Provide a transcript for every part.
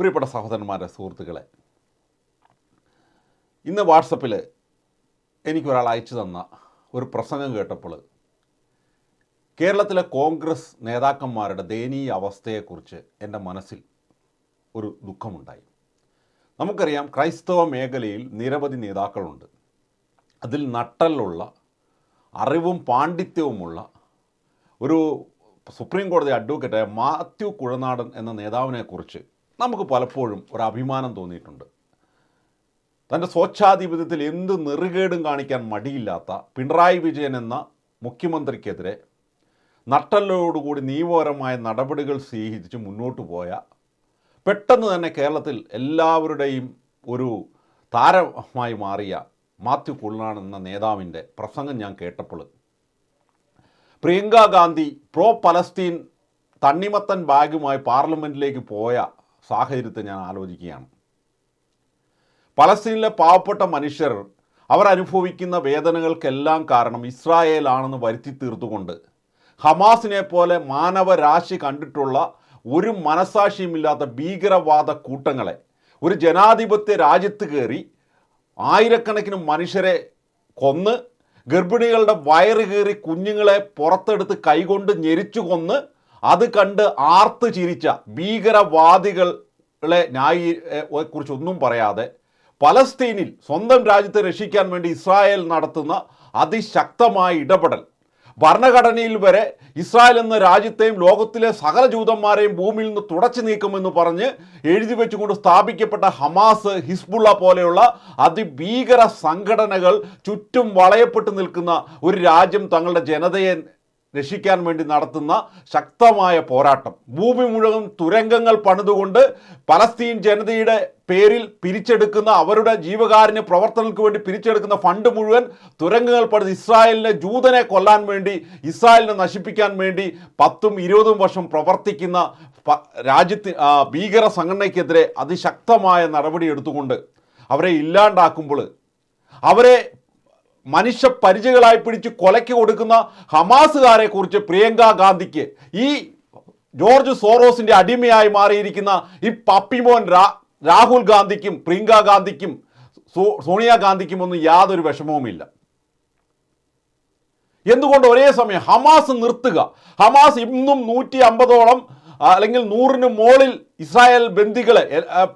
പ്രിയപ്പെട്ട സഹോദരന്മാരെ സുഹൃത്തുക്കളെ ഇന്ന് വാട്സപ്പിൽ എനിക്കൊരാൾ അയച്ചു തന്ന ഒരു പ്രസംഗം കേട്ടപ്പോൾ കേരളത്തിലെ കോൺഗ്രസ് നേതാക്കന്മാരുടെ ദയനീയ അവസ്ഥയെക്കുറിച്ച് എന്റെ മനസ്സിൽ ഒരു ദുഃഖമുണ്ടായി. നമുക്കറിയാം ക്രൈസ്തവ മേഖലയിൽ നിരവധി നേതാക്കളുണ്ട്. അതിൽ നട്ടലുള്ള അറിവും പാണ്ഡിത്യവുമുള്ള ഒരു സുപ്രീം കോടതി അഡ്വക്കേറ്റായ മാത്യു കുഴനാടൻ എന്ന നേതാവിനെക്കുറിച്ച് നമുക്ക് പലപ്പോഴും ഒരു അഭിമാനം തോന്നിയിട്ടുണ്ട്. തന്റെ സ്വച്ഛാധിപത്യത്തിൽ എന്ത് നെറുകേടും കാണിക്കാൻ മടിയില്ലാത്ത പിണറായി വിജയൻ എന്ന മുഖ്യമന്ത്രിക്കെതിരെ നട്ടലോടുകൂടി നിയമപരമായ നടപടികൾ സ്വീകരിച്ച് മുന്നോട്ട് പോയ പെട്ടെന്ന് തന്നെ കേരളത്തിൽ എല്ലാവരുടെയും ഒരു താരമായി മാറിയ മാത്യു കുള്ളാൻ എന്ന നേതാവിന്റെ പ്രസംഗം ഞാൻ കേട്ടപ്പോൾ. പ്രിയങ്ക ഗാന്ധി പ്രോ പലസ്തീൻ തണ്ണിമത്തൻ ബാഗുമായി പാർലമെന്റിലേക്ക് പോയ സാഹചര്യത്തെ ഞാൻ ആലോചിക്കുകയാണ്. പലസ്തീനിലെ പാവപ്പെട്ട മനുഷ്യർ അവർ അനുഭവിക്കുന്ന വേദനകൾക്കെല്ലാം കാരണം ഇസ്രായേലാണെന്ന് വരുത്തി തീർത്തുകൊണ്ട് ഹമാസിനെ പോലെ മാനവരാശി കണ്ടിട്ടുള്ള ഒരു മനസാക്ഷിയുമില്ലാത്ത ഭീകരവാദ കൂട്ടങ്ങളെ ഒരു ജനാധിപത്യ രാജ്യത്ത് കയറി ആയിരക്കണക്കിന് മനുഷ്യരെ കൊന്ന് ഗർഭിണികളുടെ വയറ് കയറി കുഞ്ഞുങ്ങളെ പുറത്തെടുത്ത് കൈകൊണ്ട് ഞെരിച്ചു കൊന്ന് അത് കണ്ട് ആർത്ത് ചിരിച്ച ഭീകരവാദികളെ ന്യായി കുറിച്ചൊന്നും പറയാതെ പലസ്തീനിൽ സ്വന്തം രാജ്യത്തെ രക്ഷിക്കാൻ വേണ്ടി ഇസ്രായേൽ നടത്തുന്ന അതിശക്തമായ ഇടപെടൽ. ഭരണഘടനയിൽ വരെ ഇസ്രായേൽ എന്ന രാജ്യത്തെയും ലോകത്തിലെ സകല ജൂതന്മാരെയും ഭൂമിയിൽ നിന്ന് തുടച്ചു നീക്കുമെന്ന് പറഞ്ഞ് എഴുതി വെച്ചുകൊണ്ട് സ്ഥാപിക്കപ്പെട്ട ഹമാസ് ഹിസ്ബുള്ള പോലെയുള്ള അതിഭീകര സംഘടനകൾ ചുറ്റും വളയപ്പെട്ടു നിൽക്കുന്ന ഒരു രാജ്യം തങ്ങളുടെ ജനതയെ രക്ഷിക്കാൻ വേണ്ടി നടത്തുന്ന ശക്തമായ പോരാട്ടം. ഭൂമി മുഴുവൻ തുരങ്കങ്ങൾ പണിതുകൊണ്ട് പലസ്തീൻ ജനതയുടെ പേരിൽ പിരിച്ചെടുക്കുന്ന അവരുടെ ജീവകാരുണ്യ പ്രവർത്തനങ്ങൾക്ക് വേണ്ടി പിരിച്ചെടുക്കുന്ന ഫണ്ട് മുഴുവൻ തുരങ്കങ്ങൾ പണിത് ഇസ്രായേലിനെ ജൂതനെ കൊല്ലാൻ വേണ്ടി ഇസ്രായേലിനെ നശിപ്പിക്കാൻ വേണ്ടി പത്തും ഇരുപതും വർഷം പ്രവർത്തിക്കുന്ന പ- രാജ്യത്തി ഭീകര സംഘടനയ്ക്കെതിരെ അതിശക്തമായ നടപടി എടുത്തുകൊണ്ട് അവരെ ഇല്ലാണ്ടാക്കുമ്പോൾ അവരെ മനുഷ്യ പരിചയങ്ങളായി പിടിച്ച് കൊലയ്ക്ക് കൊടുക്കുന്ന ഹമാസുകാരെ കുറിച്ച് പ്രിയങ്ക ഗാന്ധിക്ക് ഈ ജോർജ് സോറോസിന്റെ അടിമയായി മാറിയിരിക്കുന്ന ഈ പപ്പിമോൻ രാ രാഹുൽ ഗാന്ധിക്കും പ്രിയങ്ക ഗാന്ധിക്കും സോണിയ ഗാന്ധിക്കും ഒന്നും യാതൊരു വിഷമവുമില്ല. എന്തുകൊണ്ട് ഒരേ സമയം ഹമാസ് നിർത്തുക? ഹമാസ് ഇന്നും നൂറ്റി അമ്പതോളം അല്ലെങ്കിൽ നൂറിന് മുകളിൽ ഇസ്രായേൽ ബന്ദികളെ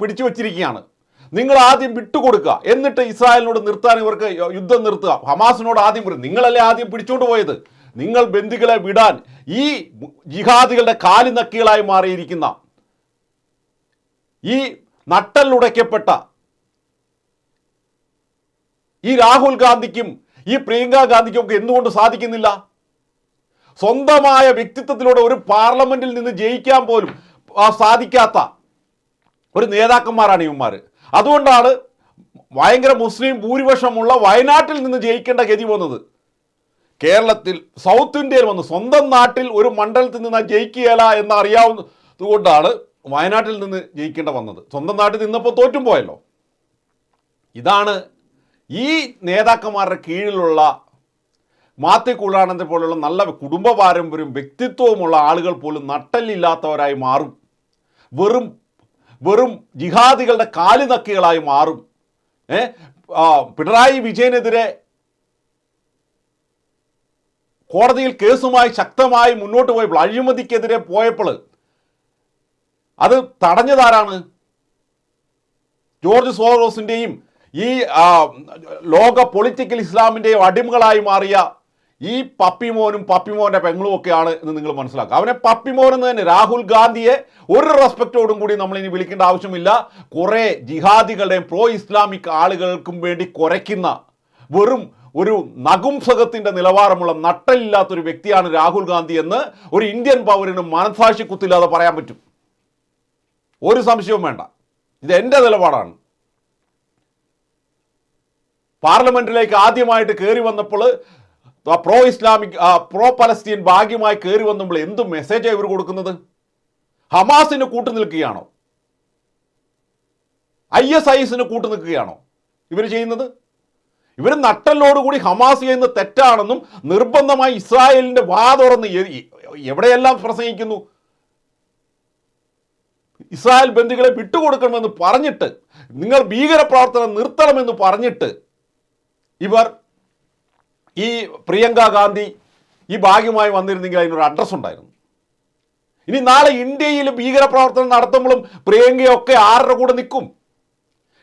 പിടിച്ചു വച്ചിരിക്കുകയാണ് നിങ്ങൾ ആദ്യം വിട്ടുകൊടുക്കുക. എന്നിട്ട് ഇസ്രായേലിനോട് നിർത്താൻ ഇവർക്ക് യുദ്ധം നിർത്തുക. ഹമാസിനോട് ആദ്യം നിങ്ങളല്ലേ ആദ്യം പിടിച്ചുകൊണ്ട് പോയത്? നിങ്ങൾ ബന്ദികളെ വിടാൻ ഈ ജിഹാദികളുടെ കാലിനക്കികളായി മാറിയിരിക്കുന്ന ഈ നട്ടലുടയ്ക്കപ്പെട്ട ഈ രാഹുൽ ഗാന്ധിക്കും ഈ പ്രിയങ്ക ഗാന്ധിക്കും ഒക്കെ എന്തുകൊണ്ട് സാധിക്കുന്നില്ല? സ്വന്തമായ വ്യക്തിത്വത്തിലൂടെ ഒരു പാർലമെന്റിൽ നിന്ന് ജയിക്കാൻ പോലും സാധിക്കാത്ത ഒരു നേതാക്കന്മാരാണ് ഇവന്മാർ അതുകൊണ്ടാണ് ഭയങ്കര മുസ്ലിം ഭൂരിപക്ഷമുള്ള വയനാട്ടിൽ നിന്ന് ജയിക്കേണ്ട ഗതി വന്നത്. കേരളത്തിൽ സൗത്ത് ഇന്ത്യയിൽ വന്ന് സ്വന്തം നാട്ടിൽ ഒരു മണ്ഡലത്തിൽ നിന്ന് ജയിക്കുകയില്ല എന്ന് അറിയാവുന്നതുകൊണ്ടാണ് വയനാട്ടിൽ നിന്ന് ജയിക്കേണ്ട വന്നത്. സ്വന്തം നാട്ടിൽ നിന്നപ്പോൾ തോറ്റും പോയല്ലോ. ഇതാണ് ഈ നേതാക്കന്മാരുടെ കീഴിലുള്ള മാത്തി കുളാനന്ദെ പോലുള്ള നല്ല കുടുംബ പാരമ്പര്യവും വ്യക്തിത്വവുമുള്ള ആളുകൾ പോലും നട്ടല്ലില്ലാത്തവരായി മാറും. വെറും വെറും ജിഹാദികളുടെ കാലുനക്കികളായി മാറും. ഏ? പിണറായി വിജയനെതിരെ കോടതിയിൽ കേസുമായി ശക്തമായി മുന്നോട്ട് പോയപ്പോൾ അഴിമതിക്കെതിരെ പോയപ്പോൾ അത് തടഞ്ഞതാരാണ്? ജോർജ് സോറോസിന്റെയും ഈ ലോക പൊളിറ്റിക്കൽ ഇസ്ലാമിന്റെയും അടിമകളായി മാറിയ ഈ പപ്പിമോനും പപ്പിമോന്റെ പെങ്ങളും ഒക്കെയാണ് എന്ന് നിങ്ങൾ മനസ്സിലാക്കുക. അവനെ പപ്പിമോൻ എന്ന് തന്നെ രാഹുൽ ഗാന്ധിയെ ഒരു റെസ്പെക്റ്റോടും കൂടി നമ്മൾ ഇനി വിളിക്കേണ്ട ആവശ്യമില്ല. കുറേ ജിഹാദികളുടെയും പ്രോ ഇസ്ലാമിക് ആളുകൾക്കും വേണ്ടി കുറയ്ക്കുന്ന വെറും ഒരു നകുംസകത്തിന്റെ നിലവാരമുള്ള നട്ടലില്ലാത്തൊരു വ്യക്തിയാണ് രാഹുൽ ഗാന്ധി എന്ന് ഒരു ഇന്ത്യൻ പൗരന് മനസാക്ഷി കുത്തില്ലാതെ പറയാൻ പറ്റും. ഒരു സംശയവും വേണ്ട. ഇത് എന്റെ നിലപാടാണ്. പാർലമെന്റിലേക്ക് ആദ്യമായിട്ട് കയറി വന്നപ്പോൾ പ്രോ ഇസ്ലാമിക് പ്രോ പലസ്തീൻ ഭാഗ്യമായി കയറി വന്നപ്പോൾ എന്ത് മെസ്സേജാണ് ഇവർ കൊടുക്കുന്നത്? ഹമാസിന് കൂട്ടു നിൽക്കുകയാണോ? ഐ എസ് ഐ എസിന് കൂട്ടു നിൽക്കുകയാണോ? ഇവർ ചെയ്യുന്നത്? ഇവർ നട്ടലോടുകൂടി ഹമാസ് ചെയ്യുന്നത് തെറ്റാണെന്നും നിർബന്ധമായി ഇസ്രായേലിന്റെ വാ തുറന്ന് എവിടെയെല്ലാം പ്രസംഗിക്കുന്നു? ഇസ്രായേൽ ബന്ധുക്കളെ വിട്ടുകൊടുക്കണമെന്ന് പറഞ്ഞിട്ട് നിങ്ങൾ ഭീകരപ്രവർത്തനം നിർത്തണമെന്ന് പറഞ്ഞിട്ട് ഇവർ ഈ പ്രിയങ്ക ഗാന്ധി ഈ ഭാഗ്യമായി വന്നിരുന്നെങ്കിൽ അതിനൊരു അഡ്രസ്സ് ഉണ്ടായിരുന്നു. ഇനി നാളെ ഇന്ത്യയിൽ ഭീകരപ്രവർത്തനം നടത്തുമ്പോഴും പ്രിയങ്കയൊക്കെ ആരുടെ കൂടെ നിൽക്കും?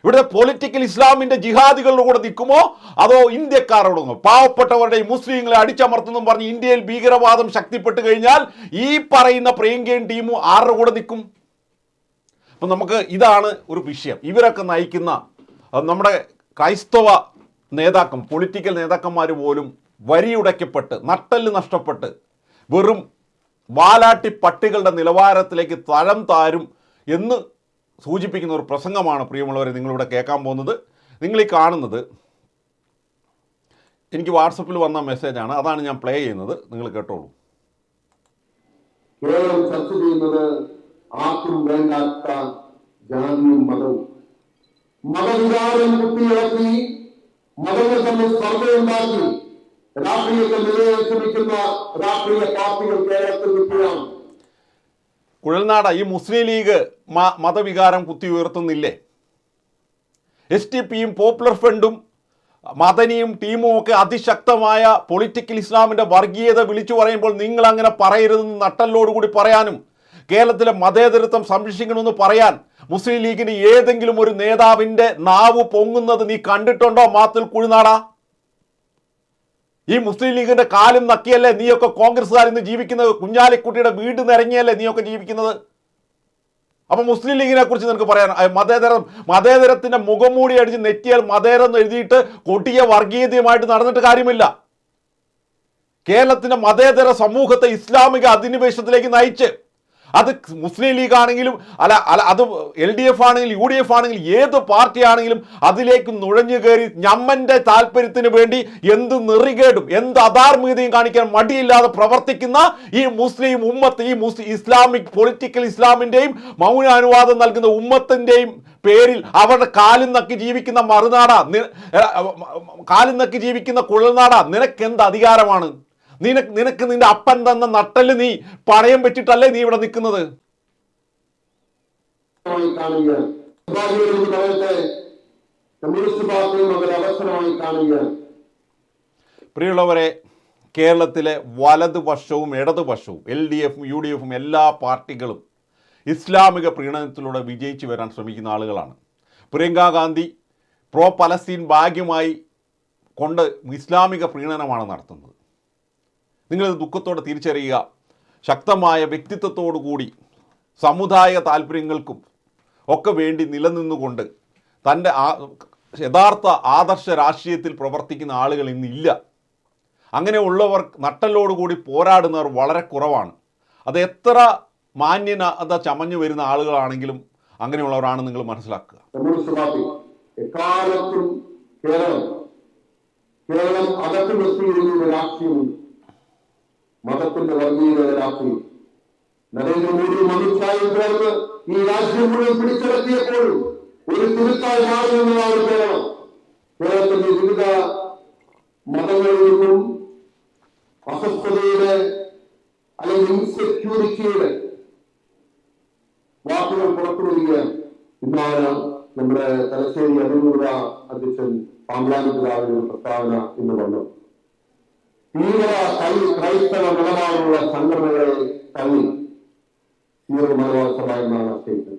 ഇവിടുത്തെ പൊളിറ്റിക്കൽ ഇസ്ലാമിന്റെ ജിഹാദികളുടെ കൂടെ നിൽക്കുമോ? അതോ ഇന്ത്യക്കാരോട് നിൽക്കുമോ? പാവപ്പെട്ടവരുടെ മുസ്ലിങ്ങളെ അടിച്ചമർത്തുന്നു പറഞ്ഞ് ഇന്ത്യയിൽ ഭീകരവാദം ശക്തിപ്പെട്ട് കഴിഞ്ഞാൽ ഈ പറയുന്ന പ്രിയങ്കയും ടീമും ആരുടെ കൂടെ നിൽക്കും? അപ്പം നമുക്ക് ഇതാണ് ഒരു വിഷയം. ഇവരൊക്കെ നയിക്കുന്ന നമ്മുടെ ക്രൈസ്തവ നേതാക്കം പൊളിറ്റിക്കൽ നേതാക്കന്മാർ പോലും വരിയുടയ്ക്കപ്പെട്ട് നട്ടൽ നഷ്ടപ്പെട്ട് വെറും വാലാട്ടി പട്ടികളുടെ നിലവാരത്തിലേക്ക് തരം താരും എന്ന് സൂചിപ്പിക്കുന്ന ഒരു പ്രസംഗമാണ് പ്രിയമുള്ളവരെ നിങ്ങളിവിടെ കേൾക്കാൻ പോകുന്നത്. നിങ്ങളീ കാണുന്നത് എനിക്ക് വാട്സപ്പിൽ വന്ന മെസ്സേജാണ്. അതാണ് ഞാൻ പ്ലേ ചെയ്യുന്നത്. നിങ്ങൾ കേട്ടോളൂ. ചർച്ച ചെയ്യുന്നത് ആർക്കും വേണ്ടാത്ത ജാതിയും മതവും. മതവികാരം കുത്തിയിളക്കി മതങ്ങൾ തമ്മിൽ സ്പർദ്ധയുണ്ടാക്കി രാഷ്ട്രീയത്തെ നിലനിർത്തിരിക്കുന്ന രാഷ്ട്രീയ പാർട്ടികൾ കേരളത്തിൽ നിൽക്കുകയാണ്. കുഴൽനാട ഈ മുസ്ലിം ലീഗ് മതവികാരം കുത്തി ഉയർത്തുന്നില്ലേ? എസ് ടി പിയും പോപ്പുലർ ഫ്രണ്ടും മദനിയും ടീമും ഒക്കെ അതിശക്തമായ പൊളിറ്റിക്കൽ ഇസ്ലാമിന്റെ വർഗീയത വിളിച്ചു പറയുമ്പോൾ നിങ്ങൾ അങ്ങനെ പറയരുതെന്ന് നട്ടല്ലോടുകൂടി പറയാനും കേരളത്തിലെ മതേതരത്വം സംരക്ഷിക്കണമെന്ന് പറയാൻ മുസ്ലിം ലീഗിന് ഏതെങ്കിലും ഒരു നേതാവിന്റെ നാവ് പൊങ്ങുന്നത് നീ കണ്ടിട്ടുണ്ടോ മാത്തിൽ കുഴിനാടാ? ഈ മുസ്ലിം ലീഗിന്റെ കാലും നക്കിയല്ലേ നീയൊക്കെ കോൺഗ്രസ്സുകാർ ഇന്ന് ജീവിക്കുന്നത്? കുഞ്ഞാലിക്കുട്ടിയുടെ വീട് നിറങ്ങിയല്ലേ നീയൊക്കെ ജീവിക്കുന്നത്? അപ്പൊ മുസ്ലിം ലീഗിനെ കുറിച്ച് നിനക്ക് പറയാൻ മതേതര മതേതരം മതേതരത്തിന്റെ മുഖംമൂടി അടിച്ച് നെറ്റിയാൽ മതേതരം എന്ന് എഴുതിയിട്ട് കൊട്ടിയ വർഗീയതയുമായിട്ട് നടന്നിട്ട് കാര്യമില്ല. കേരളത്തിന്റെ മതേതര സമൂഹത്തെ ഇസ്ലാമിക അധിനിവേശത്തിലേക്ക് നയിച്ച് അത് മുസ്ലിം ലീഗ് ആണെങ്കിലും അല്ല അല്ല അത് എൽ ഡി എഫ് ആണെങ്കിലും യു ഡി എഫ് ആണെങ്കിലും ഏത് പാർട്ടി ആണെങ്കിലും അതിലേക്ക് നുഴഞ്ഞു കയറി ഞമ്മന്റെ താല്പര്യത്തിന് വേണ്ടി എന്ത് നിറികേടും എന്ത് അധാർമികതയും കാണിക്കാൻ മടിയില്ലാതെ പ്രവർത്തിക്കുന്ന ഈ മുസ്ലിം ഉമ്മത്ത് ഈ മുസ്ലിം ഇസ്ലാമിക് പൊളിറ്റിക്കൽ ഇസ്ലാമിന്റെയും മൗന അനുവാദം നൽകുന്ന ഉമ്മത്തിന്റെയും പേരിൽ അവരുടെ കാലും നക്കി ജീവിക്കുന്ന മറുനാട കാലും നക്കി ജീവിക്കുന്ന നിനക്ക് എന്ത് അധികാരമാണ്? നിനക്ക് നിനക്ക് നിന്റെ അപ്പൻ തന്ന നട്ടൽ നീ പണയം വെച്ചിട്ടല്ലേ നീ ഇവിടെ നിൽക്കുന്നത്? പ്രിയുള്ളവരെ പ്രിയമുള്ളവരെ കേരളത്തിലെ വലതുപക്ഷവും ഇടതുപക്ഷവും എൽ ഡി എഫും യു ഡി എഫും എല്ലാ പാർട്ടികളും ഇസ്ലാമിക പ്രീണനത്തിലൂടെ വിജയിച്ചു വരാൻ ശ്രമിക്കുന്ന ആളുകളാണ്. പ്രിയങ്കാ ഗാന്ധി പ്രോ പലസ്തീൻ ഭാഗ്യമായി കൊണ്ട് ഇസ്ലാമിക പ്രീണനമാണ് നടത്തുന്നത്. നിങ്ങളിത് ദുഃഖത്തോടെ തിരിച്ചറിയുക. ശക്തമായ വ്യക്തിത്വത്തോടുകൂടി സമുദായ താല്പര്യങ്ങൾക്കും ഒക്കെ വേണ്ടി നിലനിന്നുകൊണ്ട് തന്റെ യഥാർത്ഥ ആദർശ രാഷ്ട്രീയത്തിൽ പ്രവർത്തിക്കുന്ന ആളുകൾ ഇന്നില്ല അങ്ങനെയുള്ളവർ നട്ടലോടുകൂടി പോരാടുന്നവർ വളരെ കുറവാണ്. അത് എത്ര മാന്യത ചമഞ്ഞു വരുന്ന ആളുകളാണെങ്കിലും അങ്ങനെയുള്ളവരാണ് നിങ്ങൾ മനസ്സിലാക്കുക. കേരളം കേരളം അകത്ത് രാഷ്ട്രീയമുണ്ട്. വർഗീയത നരേന്ദ്രമോദി അമിത്ഷായും ചേർന്ന് ഈ രാജ്യം മുഴുവൻ പിടിച്ചടക്കിയപ്പോഴും ഒരു തിരുത്തായി മാറുന്നതാണ് കേരളം. കേരളത്തിന്റെ വിവിധ മതങ്ങളിൽ നിന്നും അസ്വസ്ഥതയുടെ അല്ലെങ്കിൽ ഇൻസെക്യൂരിറ്റിയുടെ വാക്കുകൾ പുറത്തു വരികയാണ് ഇന്നാണ് നമ്മുടെ തലശ്ശേരി അതിരൂപ അധ്യക്ഷൻ പാമ്പ്ലാനി പിതാവിന്റെ പ്രസ്താവന ഇന്ന് വന്നു തീവ്ര ക്രൈസ്തവ ക്രൈസ്തവ നിലപാടുള്ള സംഘടനകളെ തള്ളി സഭ എന്നാണ്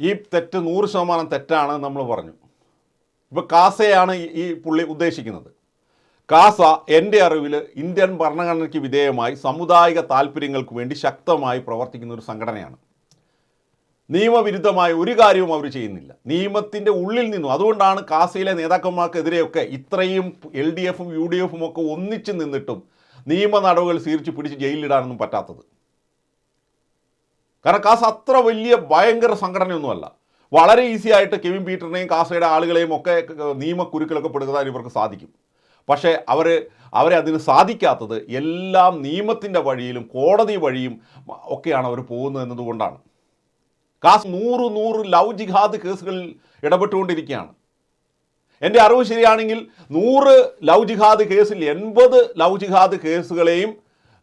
ഈ തെറ്റ് നൂറ് ശതമാനം തെറ്റാണ് നമ്മൾ പറഞ്ഞു. ഇപ്പോൾ കാസയാണ് ഈ- ഈ പുള്ളി ഉദ്ദേശിക്കുന്നത്. കാസ എന്റെ അറിവിൽ ഇന്ത്യൻ ഭരണഘടനയ്ക്ക് വിധേയമായി സമുദായിക താല്പര്യങ്ങൾക്ക് വേണ്ടി ശക്തമായി പ്രവർത്തിക്കുന്ന ഒരു സംഘടനയാണ്. നിയമവിരുദ്ധമായ ഒരു കാര്യവും അവർ ചെയ്യുന്നില്ല. നിയമത്തിന്റെ ഉള്ളിൽ നിന്നും അതുകൊണ്ടാണ് കാസയിലെ നേതാക്കന്മാർക്കെതിരെയൊക്കെ ഇത്രയും എൽ ഡി എഫും യു ഡി എഫും ഒക്കെ ഒന്നിച്ച് നിന്നിട്ടും നിയമ നടപടികൾ സ്വീകരിച്ച് പിടിച്ച് ജയിലിലിടാനൊന്നും പറ്റാത്തത്. കാരണം കാസ അത്ര വലിയ ഭയങ്കര സംഘടനയൊന്നുമല്ല. വളരെ ഈസി ആയിട്ട് കെവിൻ പീറ്ററിനെയും കാസയുടെ ആളുകളെയും ഒക്കെ നിയമക്കുരുക്കളൊക്കെ പെടുത്താൻ ഇവർക്ക് സാധിക്കും. പക്ഷേ അവർ അവരെ അതിന് സാധിക്കാത്തത് എല്ലാം നിയമത്തിന്റെ വഴിയിലും കോടതി വഴിയും ഒക്കെയാണ് അവർ പോകുന്നത് എന്നതുകൊണ്ടാണ്. കാസ് നൂറ് നൂറ് ലവ് ജിഹാദ് കേസുകളിൽ ഇടപെട്ടുകൊണ്ടിരിക്കുകയാണ്. എന്റെ അറിവ് ശരിയാണെങ്കിൽ നൂറ് ലവ് ജിഹാദ് കേസിൽ എൺപത് ലവ് ജിഹാദ് കേസുകളെയും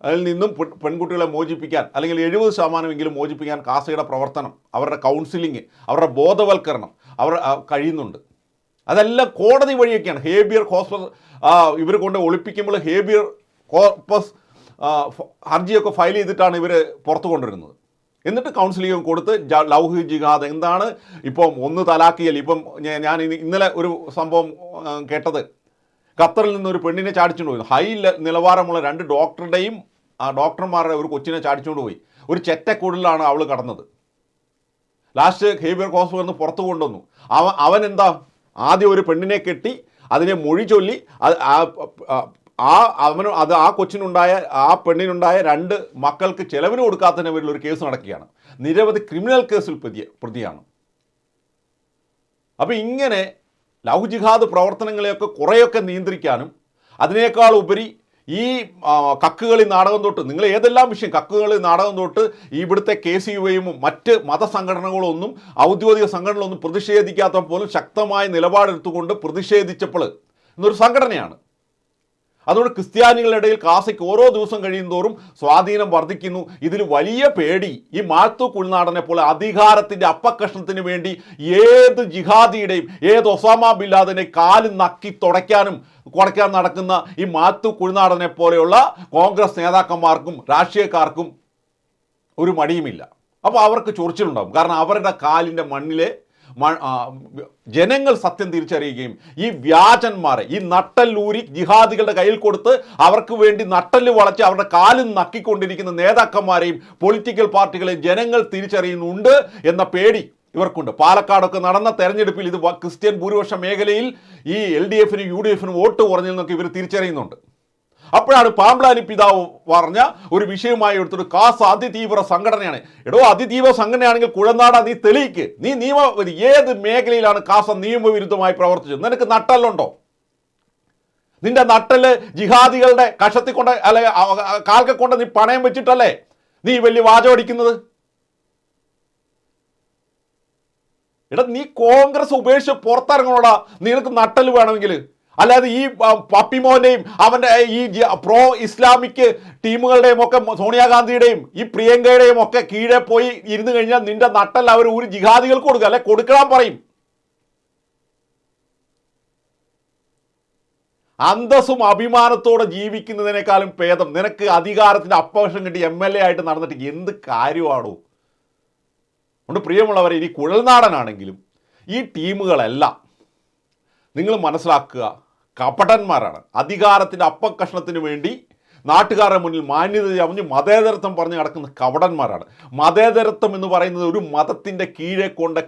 അതിൽ നിന്നും പെൺകുട്ടികളെ മോചിപ്പിക്കാൻ അല്ലെങ്കിൽ എഴുപത് ശതമാനമെങ്കിലും മോചിപ്പിക്കാൻ കാസയുടെ പ്രവർത്തനം അവരുടെ കൗൺസിലിംഗ് അവരുടെ ബോധവൽക്കരണം അവർ കഴിയുന്നുണ്ട്. അതെല്ലാം കോടതി വഴിയൊക്കെയാണ്. ഹേബിയർ കോസ്പസ് ഇവർ കൊണ്ട് ഒളിപ്പിക്കുമ്പോൾ ഹേബിയർ കോർപ്പസ് ഹർജിയൊക്കെ ഫയൽ ചെയ്തിട്ടാണ് ഇവർ പുറത്തു കൊണ്ടുവരുന്നത്. എന്നിട്ട് കൗൺസിലിംഗ് കൊടുത്ത് ലൗഹി ജിഹാദ്. എന്താണ് ഇപ്പം ഒന്ന് തലാക്കിയൽ ഇപ്പം ഞാൻ ഇന്നലെ ഒരു സംഭവം കേട്ടത്. ഖത്തറിൽ നിന്ന് ഒരു പെണ്ണിനെ ചാടിച്ചുകൊണ്ട് പോയി. ഹൈ നിലവാരമുള്ള രണ്ട് ഡോക്ടറുടെയും ആ ഡോക്ടർമാരുടെ ഒരു കൊച്ചിനെ ചാടിച്ചുകൊണ്ട് പോയി. ഒരു ചെറ്റക്കൂടിലാണ് അവൾ കടന്നത്. ലാസ്റ്റ് ഹേബിയർ കോസ് നിന്ന് പുറത്തു കൊണ്ടുവന്നു. അവൻ അവൻ എന്താ? ആദ്യം ഒരു പെണ്ണിനെ കെട്ടി അതിനെ മൊഴി ചൊല്ലി ആ- അവന് അത് ആ കൊച്ചിനുണ്ടായ ആ പെണ്ണിനുണ്ടായ രണ്ട് മക്കൾക്ക് ചെലവിന് കൊടുക്കാത്തതിന് പേരിൽ ഒരു കേസ് നടക്കുകയാണ്. നിരവധി ക്രിമിനൽ കേസിൽ പ്രതി പ്രതിയാണ്. അപ്പോൾ ഇങ്ങനെ ലവ് ജിഹാദ് പ്രവർത്തനങ്ങളെയൊക്കെ കുറേയൊക്കെ നിയന്ത്രിക്കാനും അതിനേക്കാൾ ഉപരി ഈ കക്കുകളി നാടകം തൊട്ട് നിങ്ങൾ ഏതെല്ലാം വിഷയം കക്കുകളി നാടകം തൊട്ട് ഇവിടുത്തെ കെ സി യുവയും മറ്റ് മതസംഘടനകളൊന്നും ഔദ്യോഗിക സംഘടനകളൊന്നും പ്രതിഷേധിക്കാത്ത പോലും ശക്തമായ നിലപാടെടുത്തുകൊണ്ട് പ്രതിഷേധിച്ചപ്പോൾ എന്നൊരു സംഘടനയാണ്. അതുകൊണ്ട് ക്രിസ്ത്യാനികളുടെ ഇടയിൽ കാസയ്ക്ക് ഓരോ ദിവസം കഴിയും തോറും സ്വാധീനം വർദ്ധിക്കുന്നു. ഇതിൽ വലിയ പേടി ഈ മാത്തു കുൾനാടനെ പോലെ അധികാരത്തിന്റെ അപ്പക്കഷ്ണത്തിന് വേണ്ടി ഏത് ജിഹാദിയുടെയും ഏത് ഒസാമ ബില്ലാദിനെ കാൽ നക്കി തുടയ്ക്കാനും കുറയ്ക്കാൻ നടക്കുന്ന ഈ മാത്തു കുൾനാടനെ പോലെയുള്ള കോൺഗ്രസ് നേതാക്കന്മാർക്കും രാഷ്ട്രീയക്കാർക്കും ഒരു മടിയുമില്ല. അപ്പോൾ അവർക്ക് ചൊറിച്ചിലുണ്ടാകും. കാരണം അവരുടെ കാലിന്റെ മണ്ണിലെ ജനങ്ങൾ സത്യം തിരിച്ചറിയുകയും ഈ വ്യാജന്മാരെ ഈ നട്ടല്ലൂരി ജിഹാദികളുടെ കയ്യിൽ കൊടുത്ത് അവർക്ക് വേണ്ടി നട്ടൽ വളച്ച് അവരുടെ കാലിൽ നക്കിക്കൊണ്ടിരിക്കുന്ന നേതാക്കന്മാരെയും പൊളിറ്റിക്കൽ പാർട്ടികളെയും ജനങ്ങൾ തിരിച്ചറിയുന്നുണ്ട് എന്ന പേടി ഇവർക്കുണ്ട്. പാലക്കാടൊക്കെ നടന്ന തെരഞ്ഞെടുപ്പിൽ ഇത് ക്രിസ്ത്യൻ ഭൂരിപക്ഷ മേഖലയിൽ ഈ എൽ ഡി എഫിനും യു ഡി എഫിനും വോട്ട് കുറഞ്ഞെന്നൊക്കെ ഇവർ തിരിച്ചറിയുന്നുണ്ട്. അപ്പോഴാണ് പാമ്പ്ലാനി പിതാവ് പറഞ്ഞ ഒരു വിഷയമായി എടുത്തിട്ട് കാസ് അതിതീവ്ര സംഘടനയാണ്. എടോ അതിതീവ്ര സംഘടനയാണെങ്കിൽ കുഴനാട നീ തെളിയിക്ക്. നീ നിയമ ഏത് മേഖലയിലാണ് കാസ നിയമവിരുദ്ധമായി പ്രവർത്തിച്ചത്? നിനക്ക് നട്ടല്ലുണ്ടോ? നിന്റെ നട്ടൽ ജിഹാദികളുടെ കഷത്തിൽ കൊണ്ട് അല്ലെ കാൽക്കെ കൊണ്ട് നീ പണയം വെച്ചിട്ടല്ലേ? നീ വലിയ വാചമടിക്കുന്നത് എടാ നീ കോൺഗ്രസ് ഉപേക്ഷിച്ച് പുറത്തിറങ്ങണോടാ? നിനക്ക് നട്ടൽ വേണമെങ്കിൽ. അല്ലാതെ ഈ പപ്പിമോന്റെയും അവന്റെ ഈ പ്രോ ഇസ്ലാമിക് ടീമുകളുടെയും ഒക്കെ സോണിയാഗാന്ധിയുടെയും ഈ പ്രിയങ്കയുടെയും ഒക്കെ കീഴെ പോയി ഇരുന്ന് കഴിഞ്ഞാൽ നിന്റെ നട്ടൽ അവർ ഒരു ജിഹാദികൾക്ക് കൊടുക്കുക അല്ലെ? കൊടുക്കണം പറയും. അന്തസ്സും അഭിമാനത്തോടെ ജീവിക്കുന്നതിനേക്കാളും ഭേദം. നിനക്ക് അധികാരത്തിന്റെ അപ്പവശം കിട്ടി എം എൽ എ ആയിട്ട് നടന്നിട്ട് എന്ത് കാര്യമാണോ അതുകൊണ്ട് പ്രിയമുള്ളവരെ ഇനി കുഴൽനാടനാണെങ്കിലും ഈ ടീമുകളെല്ലാം നിങ്ങൾ മനസ്സിലാക്കുക. കപടന്മാരാണ്. അധികാരത്തിന്റെ അപ്പക്കഷ്ണത്തിന് വേണ്ടി നാട്ടുകാരുടെ മുന്നിൽ മാന്യത ചമഞ്ഞ് മതേതരത്വം പറഞ്ഞ് നടക്കുന്ന കപടന്മാരാണ്. മതേതരത്വം എന്ന് പറയുന്നത് ഒരു മതത്തിന്റെ കീഴെ കൊണ്ട്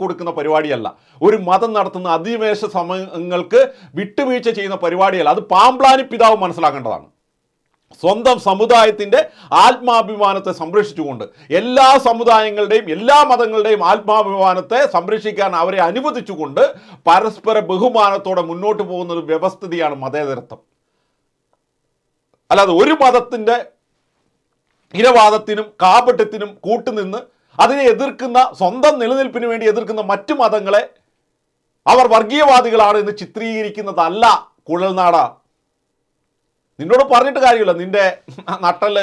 കൊടുക്കുന്ന പരിപാടിയല്ല. ഒരു മതം നടത്തുന്ന അധിനിവേശ സമയങ്ങൾക്ക് വിട്ടുവീഴ്ച ചെയ്യുന്ന പരിപാടിയല്ല. അത് പാമ്പ്ലാനി പിതാവ് മനസ്സിലാക്കേണ്ടതാണ്. സ്വന്തം സമുദായത്തിന്റെ ആത്മാഭിമാനത്തെ സംരക്ഷിച്ചുകൊണ്ട് എല്ലാ സമുദായങ്ങളുടെയും എല്ലാ മതങ്ങളുടെയും ആത്മാഭിമാനത്തെ സംരക്ഷിക്കാൻ അവരെ അനുവദിച്ചുകൊണ്ട് പരസ്പര ബഹുമാനത്തോടെ മുന്നോട്ട് പോകുന്ന ഒരു വ്യവസ്ഥിതിയാണ് മതേതരത്വം. അല്ലാതെ ഒരു മതത്തിന്റെ ഇരവാദത്തിനും കാപട്യത്തിനും കൂട്ടുനിന്ന് അതിനെ എതിർക്കുന്ന സ്വന്തം നിലനിൽപ്പിന് വേണ്ടി എതിർക്കുന്ന മറ്റു മതങ്ങളെ അവർ വർഗീയവാദികളാണ് എന്ന് ചിത്രീകരിക്കുന്നതല്ല കുഴൽനാട നിന്നോട് പറഞ്ഞിട്ട് കാര്യമില്ല. നിന്റെ നട്ടൽ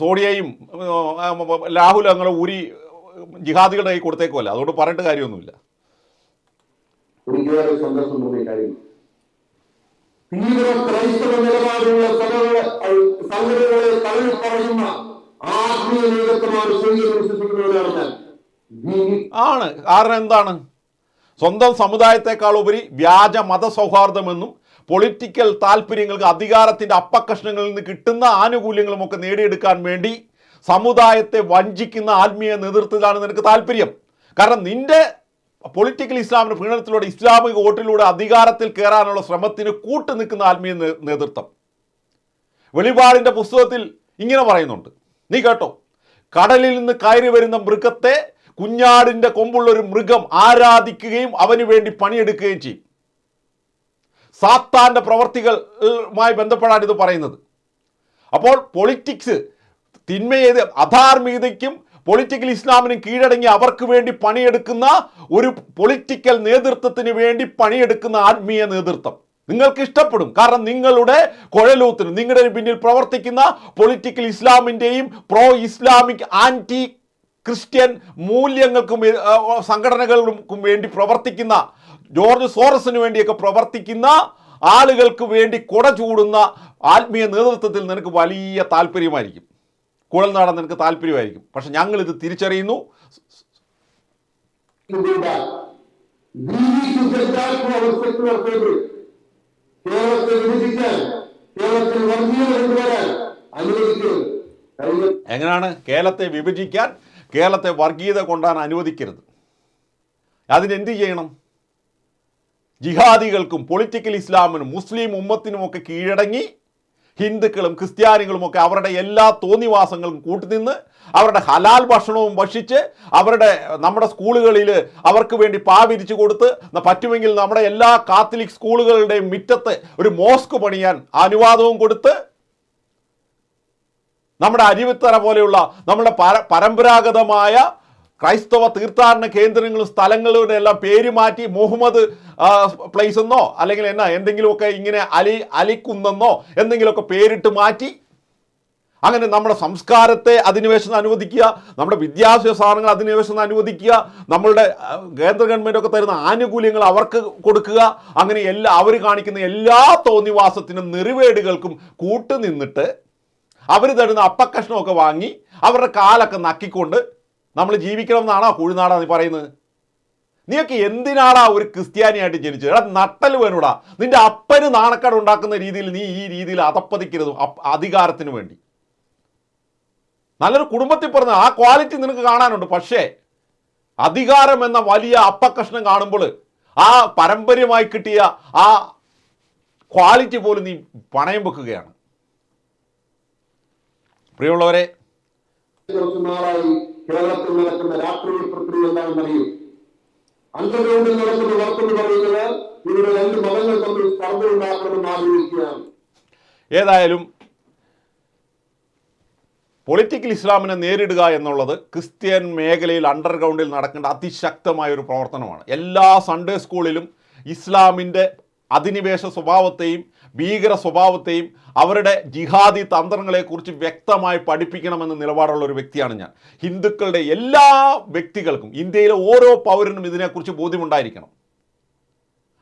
സോണിയയും ഉം, രാഹുലും അങ്ങനെ ഊരി ജിഹാദികളുടെ കൈ കൊടുത്തേക്കുമല്ല അതുകൊണ്ട് പറഞ്ഞിട്ട് കാര്യമൊന്നുമില്ല. തീവ്ര ക്രൈസ്തവ നിലപാടുള്ള സംഘടനകളെ തള്ളി പറയുന്ന ആത്മീയ നേതൃത്വമാണ് വിശ്വസിക്കുന്നവരാണ് ആണ്. കാരണം എന്താണ്? സ്വന്തം സമുദായത്തെക്കാൾ ഉപരി വ്യാജ മതസൗഹാർദ്ദമെന്നും പൊളിറ്റിക്കൽ താല്പര്യങ്ങൾക്ക് അധികാരത്തിന്റെ അപ്പക്കഷ്ണങ്ങളിൽ നിന്ന് കിട്ടുന്ന ആനുകൂല്യങ്ങളുമൊക്കെ നേടിയെടുക്കാൻ വേണ്ടി സമുദായത്തെ വഞ്ചിക്കുന്ന ആത്മീയ നേതൃത്വത്തിലാണ് നിനക്ക് താല്പര്യം. കാരണം നിന്റെ പൊളിറ്റിക്കൽ ഇസ്ലാമിന് പീഡനത്തിലൂടെ ഇസ്ലാമിക വോട്ടിലൂടെ അധികാരത്തിൽ കയറാനുള്ള ശ്രമത്തിന് കൂട്ടു നിൽക്കുന്ന ആത്മീയ നേതൃത്വം. വെളിപാടിന്റെ പുസ്തകത്തിൽ ഇങ്ങനെ പറയുന്നുണ്ട്. നീ കേട്ടോ കടലിൽ നിന്ന് കയറി വരുന്ന മൃഗത്തെ കുഞ്ഞാടിന്റെ കൊമ്പുള്ള ഒരു മൃഗം ആരാധിക്കുകയും അവന് വേണ്ടി പണിയെടുക്കുകയും ചെയ്യും. സാത്താന്റെ പ്രവർത്തികളുമായി ബന്ധപ്പെടാണ് ഇത് പറയുന്നത്. അപ്പോൾ പൊളിറ്റിക്സ് തിന്മയേത് അധാർമികതയ്ക്കും പൊളിറ്റിക്കൽ ഇസ്ലാമിനും കീഴടങ്ങി അവർക്ക് വേണ്ടി പണിയെടുക്കുന്ന ഒരു പൊളിറ്റിക്കൽ നേതൃത്വത്തിന് വേണ്ടി പണിയെടുക്കുന്ന ആത്മീയ നേതൃത്വം. നിങ്ങൾക്ക് ഇഷ്ടപ്പെടും. കാരണം നിങ്ങളുടെ കുഴലൂത്തിന് നിങ്ങളുടെ പിന്നിൽ പ്രവർത്തിക്കുന്ന പൊളിറ്റിക്കൽ ഇസ്ലാമിന്റെയും പ്രോ ഇസ്ലാമിക് ആന്റി ക്രിസ്ത്യൻ മൂല്യങ്ങൾക്കും സംഘടനകൾക്കും വേണ്ടി പ്രവർത്തിക്കുന്ന ജോർജ് സോറസിന് വേണ്ടിയൊക്കെ പ്രവർത്തിക്കുന്ന ആളുകൾക്ക് വേണ്ടി കുട ചൂടുന്ന ആത്മീയ നേതൃത്വത്തിൽ നിനക്ക് വലിയ താല്പര്യമായിരിക്കും. കുഴൽ നാടാൻ നിനക്ക് താല്പര്യമായിരിക്കും. പക്ഷെ ഞങ്ങൾ ഇത് തിരിച്ചറിയുന്നു എങ്ങനെയാണ് കേരളത്തെ വിഭജിക്കാൻ കേരളത്തെ വർഗീയത കൊണ്ടാൻ അനുവദിക്കരുത്. അതിനെന്ത് ചെയ്യണം? ജിഹാദികൾക്കും പൊളിറ്റിക്കൽ ഇസ്ലാമിനും മുസ്ലിം ഉമ്മത്തിനും ഒക്കെ കീഴടങ്ങി ഹിന്ദുക്കളും ക്രിസ്ത്യാനികളും ഒക്കെ അവരുടെ എല്ലാ തോന്നിവാസങ്ങളും കൂട്ടുനിന്ന് അവരുടെ ഹലാൽ ഭക്ഷണവും ഭക്ഷിച്ച് അവരുടെ നമ്മുടെ സ്കൂളുകളിൽ അവർക്ക് വേണ്ടി പാവിരിച്ചു കൊടുത്ത് പറ്റുമെങ്കിൽ നമ്മുടെ എല്ലാ കാത്തലിക് സ്കൂളുകളുടെയും മുറ്റത്ത് ഒരു മോസ്ക് പണിയാൻ അനുവാദവും കൊടുത്ത് നമ്മുടെ അരുവിത്തറ പോലെയുള്ള നമ്മുടെ പര പരമ്പരാഗതമായ ക്രൈസ്തവ തീർത്ഥാടന കേന്ദ്രങ്ങളും സ്ഥലങ്ങളുടെ എല്ലാം പേര് മാറ്റി മുഹമ്മദ് പ്ലേസ് എന്നോ അല്ലെങ്കിൽ എന്നാ എന്തെങ്കിലുമൊക്കെ ഇങ്ങനെ അലി അലിക്കുന്നെന്നോ എന്തെങ്കിലുമൊക്കെ പേരിട്ട് മാറ്റി. അങ്ങനെ നമ്മുടെ സംസ്കാരത്തെ അധിനിവേശം അനുവദിക്കുക നമ്മുടെ വിദ്യാഭ്യാസ സാധനങ്ങൾ അധിനിവേശം അനുവദിക്കുക നമ്മളുടെ കേന്ദ്ര ഒക്കെ തരുന്ന ആനുകൂല്യങ്ങൾ അവർക്ക് കൊടുക്കുക. അങ്ങനെ എല്ലാ അവർ കാണിക്കുന്ന എല്ലാ തോന്നിവാസത്തിനും നിറവേടുകൾക്കും കൂട്ടുനിന്നിട്ട് അവർ തരുന്ന അപ്പക്കഷ്ണമൊക്കെ വാങ്ങി അവരുടെ കാലൊക്കെ നക്കിക്കൊണ്ട് നമ്മൾ ജീവിക്കണം എന്നാണോ കുഴിനാടാ നീ പറയുന്നത്? നീയൊക്കെ എന്തിനാടാ ഒരു ക്രിസ്ത്യാനിയായിട്ട് ജനിച്ചത്? എടാ നട്ടൽ വേണൂടാ. നിന്റെ അപ്പന് നാണക്കേട് ഉണ്ടാക്കുന്ന രീതിയിൽ നീ ഈ രീതിയിൽ അതപ്പതിക്കരുത് അധികാരത്തിന് വേണ്ടി. നല്ലൊരു കുടുംബത്തിൽ പറഞ്ഞ ആ ക്വാളിറ്റി നിനക്ക് കാണാനുണ്ട്. പക്ഷേ അധികാരം എന്ന വലിയ അപ്പക്കഷ്ണം കാണുമ്പോൾ ആ പാരമ്പര്യമായി കിട്ടിയ ആ ക്വാളിറ്റി പോലും നീ പണയം വെക്കുകയാണ്. പ്രിയമുള്ളവരെ കുറച്ച് നാളായി കേരളത്തിൽ നടക്കുന്ന രാഷ്ട്രീയ പ്രക്രിയ എന്താണെന്ന് അറിയും? അണ്ടർഗ്രൗണ്ടിൽ നടക്കുന്ന വർക്കെന്ന് പറയുന്നത് ഇവിടെ രണ്ട് മതങ്ങൾ തമ്മിൽ സ്ഥലം ഉണ്ടാക്കണമെന്ന് ആഗ്രഹിക്കുകയാണ്. ഏതായാലും പൊളിറ്റിക്കൽ ഇസ്ലാമിനെ നേരിടുക എന്നുള്ളത് ക്രിസ്ത്യൻ മേഖലയിൽ അണ്ടർഗ്രൗണ്ടിൽ നടക്കേണ്ട അതിശക്തമായ ഒരു പ്രവർത്തനമാണ്. എല്ലാ സൺഡേ സ്കൂളിലും ഇസ്ലാമിന്റെ അധിനിവേശ സ്വഭാവത്തെയും ഭീകര സ്വഭാവത്തെയും അവരുടെ ജിഹാദി തന്ത്രങ്ങളെക്കുറിച്ച് വ്യക്തമായി പഠിപ്പിക്കണമെന്ന നിലപാടുള്ള ഒരു വ്യക്തിയാണ് ഞാൻ. ഹിന്ദുക്കളുടെ എല്ലാ വ്യക്തികൾക്കും ഇന്ത്യയിലെ ഓരോ പൗരനും ഇതിനെക്കുറിച്ച് ബോധ്യമുണ്ടായിരിക്കണം.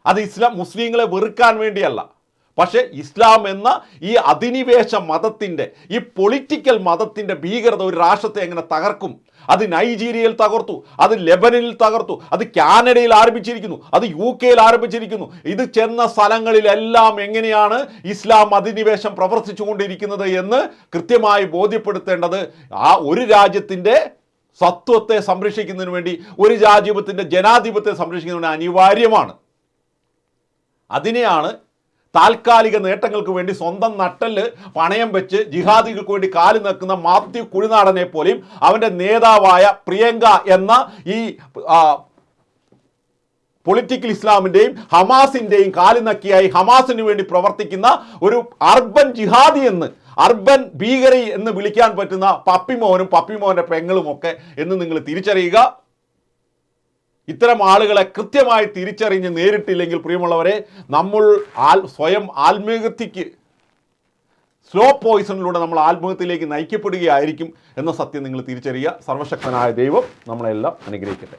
അത് ഇസ്ലാം മുസ്ലിങ്ങളെ വെറുക്കാൻ വേണ്ടിയല്ല. പക്ഷേ ഇസ്ലാം എന്ന ഈ അധിനിവേശ മതത്തിന്റെ ഈ പൊളിറ്റിക്കൽ മതത്തിന്റെ ഭീകരത ഒരു രാഷ്ട്രത്തെ എങ്ങനെ തകർക്കും? അത് നൈജീരിയയിൽ തകർത്തു അത് ലെബനനിൽ തകർത്തു അത് കാനഡയിൽ ആരംഭിച്ചിരിക്കുന്നു അത് യു കെയിൽ ആരംഭിച്ചിരിക്കുന്നു. ഇത് ചെന്ന സ്ഥലങ്ങളിലെല്ലാം എങ്ങനെയാണ് ഇസ്ലാം അധിനിവേശം പ്രവർത്തിച്ചുകൊണ്ടിരിക്കുന്നത് എന്ന് കൃത്യമായി ബോധ്യപ്പെടുത്തേണ്ടത് ആ ഒരു രാജ്യത്തിന്റെ സത്വത്തെ സംരക്ഷിക്കുന്നതിന് വേണ്ടി ഒരു രാജ്യത്തിന്റെ ജനാധിപത്യത്തെ സംരക്ഷിക്കുന്നതിന് അനിവാര്യമാണ്. അതിനെയാണ് താൽക്കാലിക നേട്ടങ്ങൾക്ക് വേണ്ടി സ്വന്തം നട്ടൽ പണയം വെച്ച് ജിഹാദികൾക്ക് വേണ്ടി കാൽ നിൽക്കുന്ന മാത്യു കുഴിനാടനെ പോലെയും അവന്റെ നേതാവായ പ്രിയങ്ക എന്ന ഈ പൊളിറ്റിക്കൽ ഇസ്ലാമിന്റെയും ഹമാസിന്റെയും കാലിനക്കിയായി ഹമാസിന് വേണ്ടി പ്രവർത്തിക്കുന്ന ഒരു അർബൻ ജിഹാദി എന്ന് അർബൻ ഭീകരി എന്ന് വിളിക്കാൻ പറ്റുന്ന പപ്പിമോനും പപ്പിമോന്റെ പെങ്ങളും ഒക്കെ എന്ന് നിങ്ങൾ തിരിച്ചറിയുക. ഇത്തരം ആളുകളെ കൃത്യമായി തിരിച്ചറിഞ്ഞ് നേരിട്ടില്ലെങ്കിൽ പ്രിയമുള്ളവരെ നമ്മൾ ആൽ സ്വയം ആത്മീയത്തിക്ക് സ്ലോ പോയിസണിലൂടെ നമ്മൾ ആത്മഹത്യയിലേക്ക് നയിക്കപ്പെടുകയായിരിക്കും എന്ന സത്യം നിങ്ങൾ തിരിച്ചറിയുക. സർവശക്തനായ ദൈവം നമ്മളെല്ലാം അനുഗ്രഹിക്കട്ടെ.